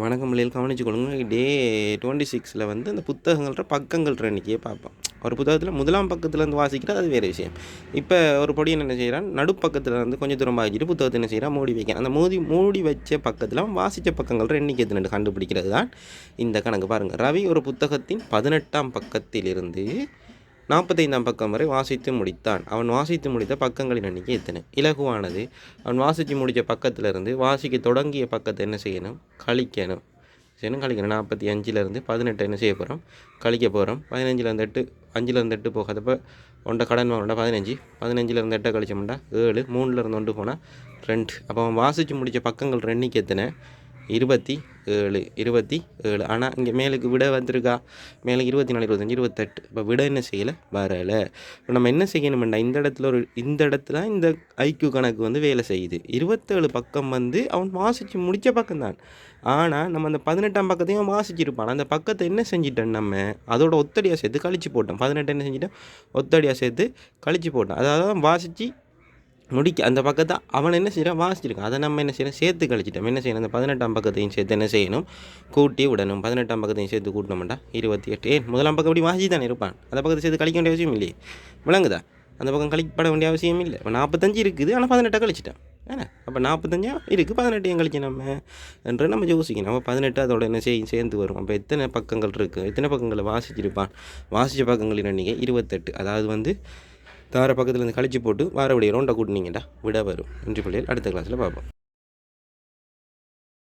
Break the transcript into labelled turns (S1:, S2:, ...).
S1: வணக்கம் பிள்ளைகள் கவனிச்சு கொள்ளுங்க. டே டுவெண்ட்டி சிக்ஸில் வந்து அந்த புத்தகங்கள்ற பக்கங்கள்ற எண்ணிக்கையை பார்ப்போம். ஒரு புத்தகத்தில் முதலாம் பக்கத்துலேருந்து வாசிக்கிறது அது வேறு விஷயம். இப்போ ஒரு பொடியன் என்ன செய்கிறான் நடுப்பக்கத்தில் இருந்து கொஞ்சம் தூரம் வாசிச்சுட்டு புத்தகத்தை என்ன செய்கிறான் மூடி வைக்கிறான். அந்த மூடி மூடி வச்ச பக்கத்தில் வாசித்த பக்கங்கள்ற எண்ணிக்கை எத்தனை கண்டுபிடிக்கிறது தான் இந்த கணக்கு. பாருங்கள் ரவி ஒரு புத்தகத்தின் பதினெட்டாம் பக்கத்திலிருந்து நாற்பத்தைந்தாம் பக்கம் வரை வாசித்து முடித்தான். அவன் வாசித்து முடித்த பக்கங்களின் எண்ணிக்கை எத்தனை? இலகுவானது. அவன் வாசித்து முடித்த பக்கத்திலிருந்து வாசிக்க தொடங்கிய பக்கத்தை என்ன செய்யணும்? கழிக்கணும். செய்யணும் கழிக்கணும்? நாற்பத்தி அஞ்சுலேருந்து பதினெட்டு என்ன செய்ய போகிறோம் கழிக்க போகிறோம் பதினஞ்சுலேருந்து எட்டு அஞ்சுலேருந்து எட்டு போகாதப்போ ஒன்றை கடன் வாங்கண்டா பதினஞ்சு. பதினஞ்சுலேருந்து எட்டை கழிச்சோம்டா ஏழு. மூணுலேருந்து ஒன்று போனால் ரெண்டு. அப்போ அவன் வாசித்து முடித்த பக்கங்கள் எண்ணிக்கை எத்தனை? இருபத்தி ஏழு இருபத்தி ஏழு. ஆனால் இங்கே மேலுக்கு விட வந்திருக்கா? மேலே இருபத்தி நாலு இருபத்தஞ்சி இருபத்தெட்டு. இப்போ விட என்ன செய்யலை? வரலை. இப்போ நம்ம என்ன செய்யணும்டா இந்த இடத்துல ஒரு இந்த இடத்துல இந்த ஐக்யூ கணக்கு வந்து வேலை செய்யுது. இருபத்தேழு பக்கம் வந்து அவன் வாசித்து முடித்த பக்கம்தான். ஆனால் நம்ம அந்த பதினெட்டாம் பக்கத்தையும் அவன் வாசிச்சிருப்பான். அந்த பக்கத்தை என்ன செஞ்சிட்டேன் நம்ம? அதோட ஒத்தடியாக சேர்த்து கழிச்சு போட்டோம். பதினெட்டு என்ன செஞ்சிட்டோம்? ஒத்தடியாக சேர்த்து கழிச்சு போட்டோம். அதாவது வாசித்து முடிக்க அந்த பக்கத்தை அவன் என்ன செய்கிறான் வாசிச்சிருக்கான். அதை நம்ம என்ன செய்யணும் சேர்த்து கழிச்சிட்டோம். என்ன செய்யணும்? அந்த பதினெட்டாம் பக்கத்தையும் சேர்த்து என்ன செய்யணும்? கூட்டி விடணும். பதினெட்டாம் பக்கத்தையும் சேர்த்து கூட்டணும்டா இருபத்தி எட்டு. ஏன் முதலாம் பக்கம் அப்படி வாசி தானே இருப்பான். அந்த பக்கத்தை சேர்த்து கழிக்க வேண்டிய அவசியம் இல்லையே. விளங்குதா? அந்த பக்கம் கழிக்கப்பட வேண்டிய அவசியம் இல்லை. இப்போ நாற்பத்தஞ்சு இருக்குது. ஆனால் பதினெட்டாக கழிச்சிட்டேன் ஏன்னா அப்போ நாற்பத்தஞ்சா? இருக்குது பதினெட்டையும் கழிச்சு நம்ம? என்று நம்ம யோசிக்கணும். நம்ம பதினெட்டு அதோட என்ன செய் சேர்ந்து வரும். அப்போ எத்தனை பக்கங்கள் இருக்குது எத்தனை பக்கங்களை வாசிச்சிருப்பான்? வாசித்த பக்கங்களின் எண்ணிக்கை இருபத்தெட்டு. அதாவது வந்து தார பக்கத்தில் இருந்து கழிச்சு போட்டு வார விடிய ரவுண்டை கூட்டினீங்கடா. விட வரும் இன்று பிள்ளைகள் அடுத்த கிளாஸில் பார்ப்போம்